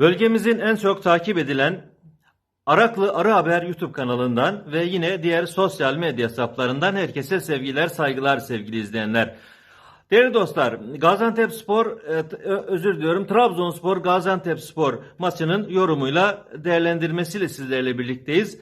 Bölgemizin en çok takip edilen Araklı Arı Haber YouTube kanalından ve yine diğer sosyal medya hesaplarından herkese sevgiler, saygılar sevgili izleyenler. Değerli dostlar, Gaziantepspor, t- ö- özür diliyorum, Trabzonspor Gaziantepspor maçının yorumuyla değerlendirmesiyle sizlerle birlikteyiz.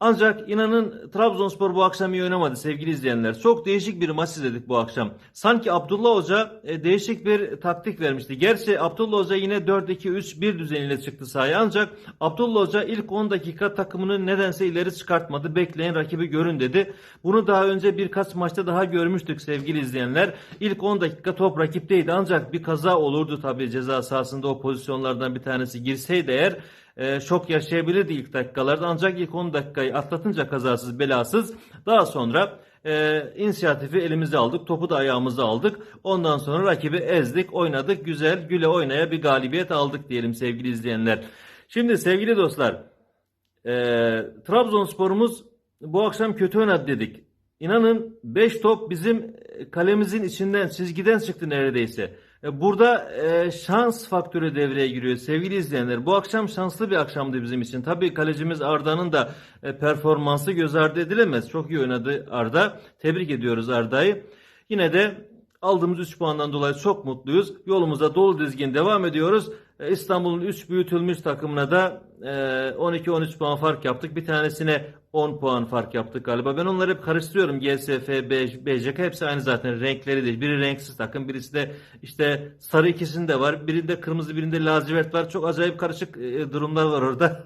Ancak inanın Trabzonspor bu akşam iyi oynamadı sevgili izleyenler. Çok değişik bir maç izledik bu akşam. Sanki Abdullah Hoca e, değişik bir taktik vermişti. Gerçi Abdullah Hoca yine 4-2-3-1 düzeniyle çıktı sahaya ancak Abdullah Hoca ilk 10 dakika takımını nedense ileri çıkartmadı. Bekleyin rakibi görün dedi. Bunu daha önce birkaç maçta daha görmüştük sevgili izleyenler. İlk 10 dakika top rakipteydi ancak bir kaza olurdu tabii ceza sahasında o pozisyonlardan bir tanesi girseydi eğer e, şok yaşayabilirdi ilk dakikalarda ancak ilk 10 dakikayı atlatınca kazasız belasız daha sonra e, inisiyatifi elimize aldık topu da ayağımıza aldık ondan sonra rakibi ezdik oynadık güzel güle oynaya bir galibiyet aldık diyelim sevgili izleyenler. Şimdi sevgili dostlar e, Trabzonspor'umuz bu akşam kötü oynadı dedik. İnanın 5 top bizim kalemizin içinden çizgiden çıktı neredeyse. E, Burada e, şans faktörü devreye giriyor sevgili izleyenler. Bu akşam şanslı bir akşamdı bizim için. Tabii kalecimiz Arda'nın da e, performansı göz ardı edilemez. Çok iyi oynadı Arda. Tebrik ediyoruz Arda'yı. Yine de aldığımız 3 puandan dolayı çok mutluyuz. Yolumuza dolu dizgin devam ediyoruz. E, İstanbul'un 3 büyütülmüş takımına da 12-13 puan fark yaptık. Bir tanesine 10 puan fark yaptık galiba. Ben onları hep karıştırıyorum. GSF, BJK hepsi aynı zaten. Renkleri değil. Biri renksiz takım. Birisi de işte sarı ikisinde var. Birinde kırmızı birinde lacivert var. Çok acayip karışık durumlar var orada.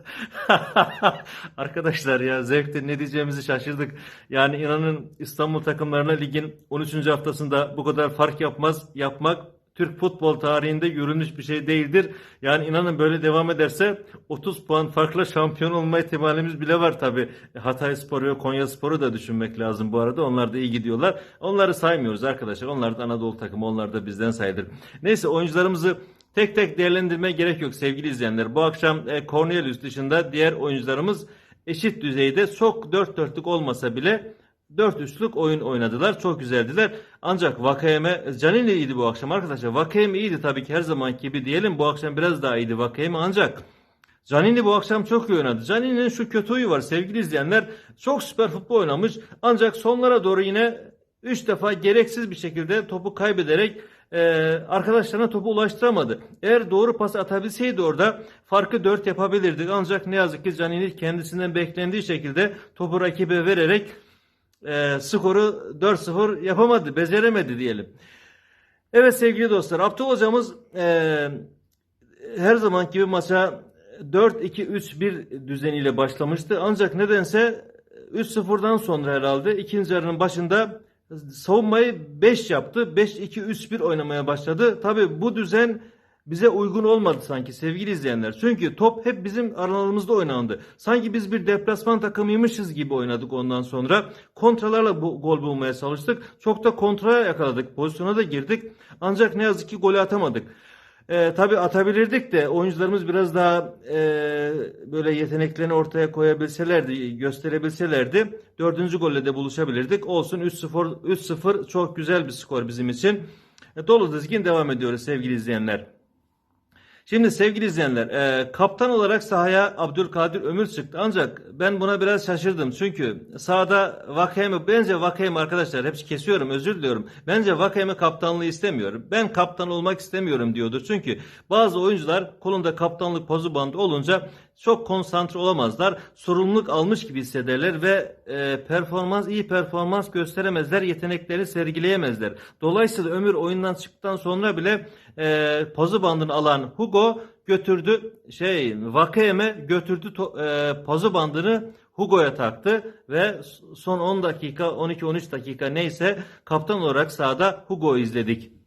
Arkadaşlar ya zevkte ne diyeceğimizi şaşırdık. Yani inanın İstanbul takımlarına ligin 13. haftasında bu kadar fark yapmaz yapmak Türk futbol tarihinde görülmüş bir şey değildir. Yani inanın böyle devam ederse 30 puan farkla şampiyon olma ihtimalimiz bile var tabi. Hatay Sporu ve Konya Sporu da düşünmek lazım bu arada. Onlar da iyi gidiyorlar. Onları saymıyoruz arkadaşlar. Onlar da Anadolu takımı. Onlar da bizden sayılır. Neyse oyuncularımızı tek tek değerlendirmeye gerek yok sevgili izleyenler. Bu akşam e, Cornelius dışında diğer oyuncularımız eşit düzeyde çok dört dörtlük olmasa bile 4-3'lük oyun oynadılar. Çok güzeldiler. Ancak Vakayeme, Canini iyiydi bu akşam arkadaşlar. Vakayeme iyiydi tabii ki her zamanki gibi diyelim. Bu akşam biraz daha iyiydi Vakayeme ancak Canini bu akşam çok iyi oynadı. Canini'nin şu kötü huyu var sevgili izleyenler. Çok süper futbol oynamış. Ancak sonlara doğru yine 3 defa gereksiz bir şekilde topu kaybederek e, arkadaşlarına topu ulaştıramadı. Eğer doğru pas atabilseydi orada farkı 4 yapabilirdik. Ancak ne yazık ki Canini kendisinden beklendiği şekilde topu rakibe vererek e, skoru 4-0 yapamadı, beceremedi diyelim. Evet sevgili dostlar, Abdul hocamız e, her zaman gibi maça 4-2-3-1 düzeniyle başlamıştı. Ancak nedense 3-0'dan sonra herhalde ikinci yarının başında savunmayı 5 yaptı. 5-2-3-1 oynamaya başladı. Tabi bu düzen bize uygun olmadı sanki sevgili izleyenler. Çünkü top hep bizim alanımızda oynandı. Sanki biz bir deplasman takımıymışız gibi oynadık ondan sonra. Kontralarla bu, gol bulmaya çalıştık. Çok da kontraya yakaladık. Pozisyona da girdik. Ancak ne yazık ki golü atamadık. Ee, tabii atabilirdik de oyuncularımız biraz daha e, böyle yeteneklerini ortaya koyabilselerdi, gösterebilselerdi dördüncü golle de buluşabilirdik. Olsun 3-0 3-0 çok güzel bir skor bizim için. E, dolu dizgin devam ediyoruz sevgili izleyenler. Şimdi sevgili izleyenler, e, kaptan olarak sahaya Abdülkadir Ömür çıktı. Ancak ben buna biraz şaşırdım. Çünkü sahada Vakayeme, bence Vakayeme arkadaşlar hepsi kesiyorum özür diliyorum. Bence Vakayeme kaptanlığı istemiyorum. Ben kaptan olmak istemiyorum diyordu. Çünkü bazı oyuncular kolunda kaptanlık pozu bandı olunca çok konsantre olamazlar. Sorumluluk almış gibi hissederler ve e, performans iyi performans gösteremezler. Yetenekleri sergileyemezler. Dolayısıyla Ömür oyundan çıktıktan sonra bile e, pozu bandını alan Hugo götürdü şey Vakayeme götürdü to- e, pozu bandını Hugo'ya taktı ve son 10 dakika 12-13 dakika neyse kaptan olarak sahada Hugo'yu izledik.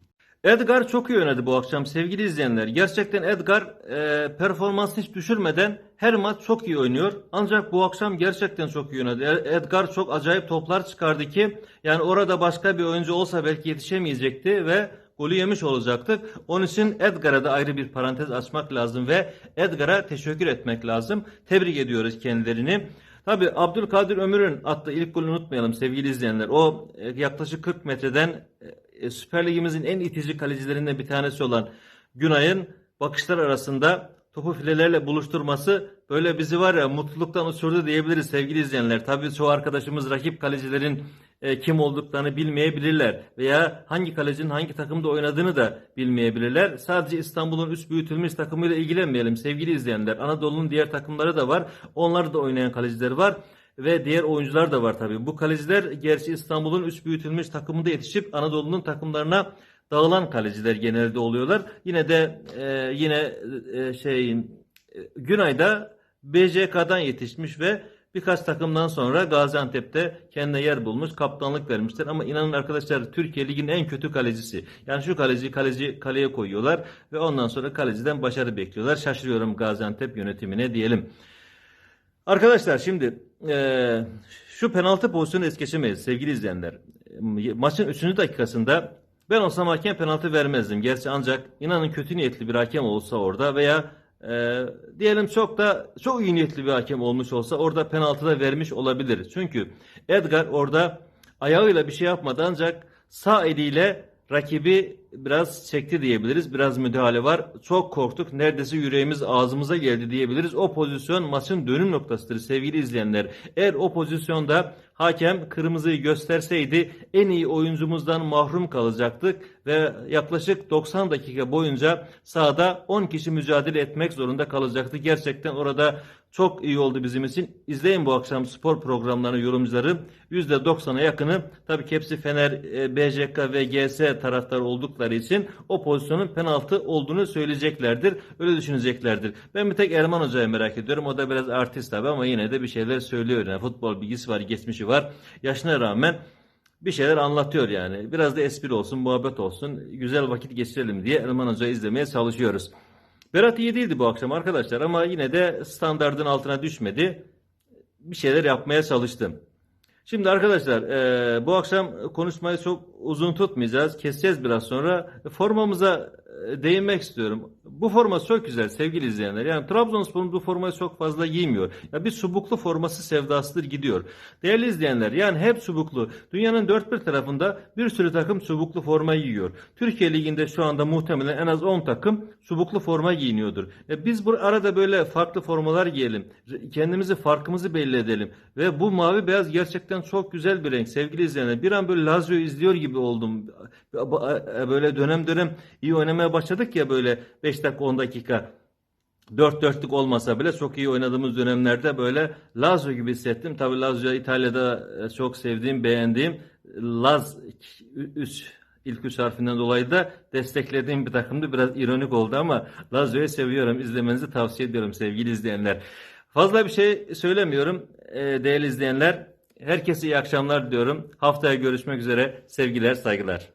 Edgar çok iyi oynadı bu akşam sevgili izleyenler. Gerçekten Edgar e, performansını hiç düşürmeden her maç çok iyi oynuyor. Ancak bu akşam gerçekten çok iyi oynadı. E- Edgar çok acayip toplar çıkardı ki yani orada başka bir oyuncu olsa belki yetişemeyecekti ve golü yemiş olacaktık. Onun için Edgar'a da ayrı bir parantez açmak lazım ve Edgar'a teşekkür etmek lazım. Tebrik ediyoruz kendilerini. Tabi Abdülkadir Ömür'ün attığı ilk golünü unutmayalım sevgili izleyenler. O e, yaklaşık 40 metreden e, Süper Ligimizin en itici kalecilerinden bir tanesi olan Günay'ın bakışlar arasında topu filelerle buluşturması böyle bizi var ya mutluluktan uçurdu diyebiliriz sevgili izleyenler. Tabii çoğu arkadaşımız rakip kalecilerin e, kim olduklarını bilmeyebilirler veya hangi kalecinin hangi takımda oynadığını da bilmeyebilirler. Sadece İstanbul'un üst büyütülmüş takımıyla ilgilenmeyelim sevgili izleyenler. Anadolu'nun diğer takımları da var. Onlar da oynayan kaleciler var ve diğer oyuncular da var tabii. Bu kaleciler gerçi İstanbul'un üst büyütülmüş takımında yetişip Anadolu'nun takımlarına dağılan kaleciler genelde oluyorlar. Yine de e, yine e, şeyin e, Günay'da BJK'dan yetişmiş ve birkaç takımdan sonra Gaziantep'te kendine yer bulmuş, kaptanlık vermişler. Ama inanın arkadaşlar Türkiye Ligi'nin en kötü kalecisi. Yani şu kaleci kaleci kaleye koyuyorlar ve ondan sonra kaleciden başarı bekliyorlar. Şaşırıyorum Gaziantep yönetimine diyelim. Arkadaşlar şimdi eee, şu penaltı pozisyonu es geçemeyiz sevgili izleyenler. E, Maçın 3. dakikasında ben olsam hakem penaltı vermezdim. Gerçi ancak inanın kötü niyetli bir hakem olsa orada veya eee, diyelim çok da çok iyi niyetli bir hakem olmuş olsa orada penaltı da vermiş olabilir. Çünkü Edgar orada ayağıyla bir şey yapmadı ancak sağ eliyle rakibi biraz çekti diyebiliriz. Biraz müdahale var. Çok korktuk. Neredeyse yüreğimiz ağzımıza geldi diyebiliriz. O pozisyon maçın dönüm noktasıdır sevgili izleyenler. Eğer o pozisyonda hakem kırmızıyı gösterseydi en iyi oyuncumuzdan mahrum kalacaktık ve yaklaşık 90 dakika boyunca sahada 10 kişi mücadele etmek zorunda kalacaktı. Gerçekten orada çok iyi oldu bizim için. İzleyin bu akşam spor programlarını yorumcuları. %90'a yakını tabii ki hepsi Fener, e, BJK ve GS taraftarı oldukları için o pozisyonun penaltı olduğunu söyleyeceklerdir. Öyle düşüneceklerdir. Ben bir tek Erman Hoca'yı merak ediyorum. O da biraz artist tabii ama yine de bir şeyler söylüyor. Yani futbol bilgisi var, geçmişi var. Yaşına rağmen bir şeyler anlatıyor yani. Biraz da espri olsun, muhabbet olsun, güzel vakit geçirelim diye Erman Hoca'yı izlemeye çalışıyoruz. Berat iyi değildi bu akşam arkadaşlar ama yine de standardın altına düşmedi. Bir şeyler yapmaya çalıştım. Şimdi arkadaşlar eee, bu akşam konuşmayı çok uzun tutmayacağız. Keseceğiz biraz sonra. Formamıza e, değinmek istiyorum. Bu forma çok güzel sevgili izleyenler. Yani Trabzonspor'un bu formayı çok fazla giymiyor. Ya bir subuklu forması sevdasıdır gidiyor. Değerli izleyenler yani hep subuklu. Dünyanın dört bir tarafında bir sürü takım subuklu forma giyiyor. Türkiye Ligi'nde şu anda muhtemelen en az 10 takım subuklu forma giyiniyordur. E biz bu arada böyle farklı formalar giyelim. Kendimizi farkımızı belli edelim. Ve bu mavi beyaz gerçekten çok güzel bir renk sevgili izleyenler. Bir an böyle Lazio'yu izliyor gibi oldum. Böyle dönem dönem iyi oynamaya başladık ya böyle 5 dakika 10 dakika. Dört dörtlük olmasa bile çok iyi oynadığımız dönemlerde böyle Lazio gibi hissettim. Tabii Lazio İtalya'da e, çok sevdiğim, beğendiğim Laz üç ilk üç harfinden dolayı da desteklediğim bir takımdı. Biraz ironik oldu ama Lazio'yu seviyorum. İzlemenizi tavsiye ediyorum sevgili izleyenler. Fazla bir şey söylemiyorum e, değerli izleyenler. Herkese iyi akşamlar diliyorum. Haftaya görüşmek üzere. Sevgiler, saygılar.